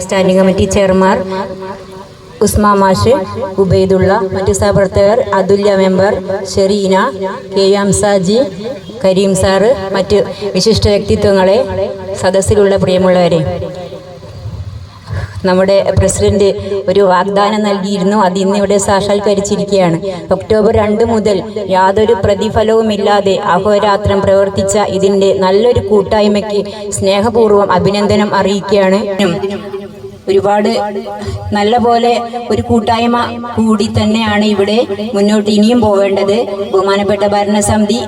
Standing committee chairman ഉസ്മാ മാഷ് ഉബൈദുള്ള മറ്റു സഹപ്രവർത്തകർ Athulya member Sherina K M Saji Kareem sir മറ്റ് വിശിഷ്ട വ്യക്തിത്വങ്ങളെ സദസ്സിലുള്ള പ്രിയമുള്ളവരെ. നമ്മുടെ പ്രസിഡന്റ് ഒരു വാഗ്ദാനം നൽകിയിരുന്നു. അത് ഇന്നിവിടെ സാക്ഷാത്കരിച്ചിരിക്കുകയാണ്. ഒക്ടോബർ രണ്ട് മുതൽ യാതൊരു പ്രതിഫലവുമില്ലാതെ അഹോരാത്രം പ്രവർത്തിച്ച ഇതിന്റെ നല്ലൊരു കൂട്ടായ്മയ്ക്ക് സ്നേഹപൂർവം അഭിനന്ദനം അറിയിക്കുകയാണ്. ഒരുപാട് നല്ല പോലെ ഒരു കൂട്ടായ്മ കൂടി തന്നെയാണ് ഇവിടെ മുന്നോട്ട് ഇനിയും പോവേണ്ടത്. ബഹുമാനപ്പെട്ട ഭരണസമിതി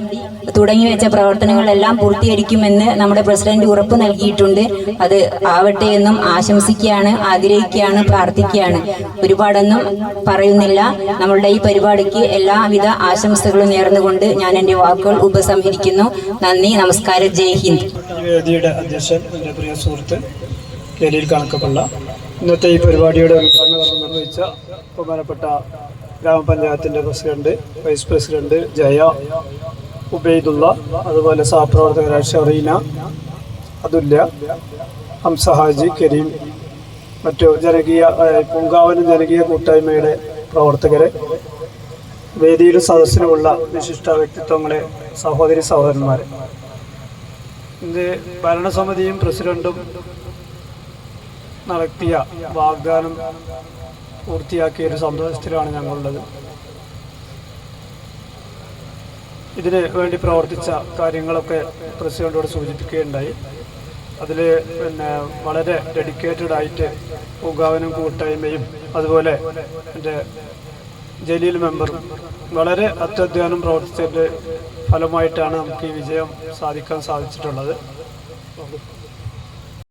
തുടങ്ങി വെച്ച പ്രവർത്തനങ്ങളെല്ലാം പൂർത്തീകരിക്കുമെന്ന് നമ്മുടെ പ്രസിഡന്റ് ഉറപ്പ് നൽകിയിട്ടുണ്ട്. അത് ആവട്ടെ എന്നും ആശംസിക്കുകയാണ് ആഗ്രഹിക്കുകയാണ് പ്രാർത്ഥിക്കുകയാണ്. ഒരുപാടൊന്നും പറയുന്നില്ല. നമ്മളുടെ ഈ പരിപാടിക്ക് എല്ലാവിധ ആശംസകളും നേർന്നുകൊണ്ട് ഞാൻ എന്റെ വാക്കുകൾ ഉപസംഹരിക്കുന്നു. നന്ദി നമസ്കാരം. ജയ് ഹിന്ദ്. വേദിയുടെ അധ്യക്ഷൻ എന്റെ പ്രിയ സുഹൃത്ത് ജലീൽ കണക്കപ്പള്ള. ഇന്നത്തെ ഈ പരിപാടിയുടെ ഉദ്ഘാടനം നിർവഹിച്ച ബഹുമാനപ്പെട്ട ഗ്രാമപഞ്ചായത്തിന്റെ president vice president Jaya Ubaidulla അതുപോലെ സഹപ്രവർത്തകരായ ഷറീന അതുല്യ ഹംസ ഹാജി കരീം മറ്റു ജനകീയ പൂങ്കാവനം ജനകീയ കൂട്ടായ്മയുടെ പ്രവർത്തകരെ വേദിയിലും സദസ്സിലുമുള്ള വിശിഷ്ട വ്യക്തിത്വങ്ങളെ സഹോദരി സഹോദരന്മാരെ. ഇത് ഭരണസമിതിയും പ്രസിഡന്റും നടത്തിയ വാഗ്ദാനം പൂർത്തിയാക്കിയ ഒരു സന്തോഷത്തിലാണ് ഞങ്ങളുള്ളത്. ഇതിന് വേണ്ടി പ്രവർത്തിച്ച കാര്യങ്ങളൊക്കെ പ്രസിഡന്റോട് സൂചിപ്പിക്കുകയുണ്ടായി. അതിൽ പിന്നെ വളരെ ഡെഡിക്കേറ്റഡ് ആയിട്ട് പൂങ്കാവനും കൂട്ടായ്മയും അതുപോലെ എന്റെ ജലീൽ മെമ്പറും വളരെ അത്യധ്വാനം പ്രവർത്തിച്ചതിന്റെ ഫലമായിട്ടാണ് നമുക്ക് ഈ വിജയം സാധിക്കാൻ സാധിച്ചിട്ടുള്ളത്.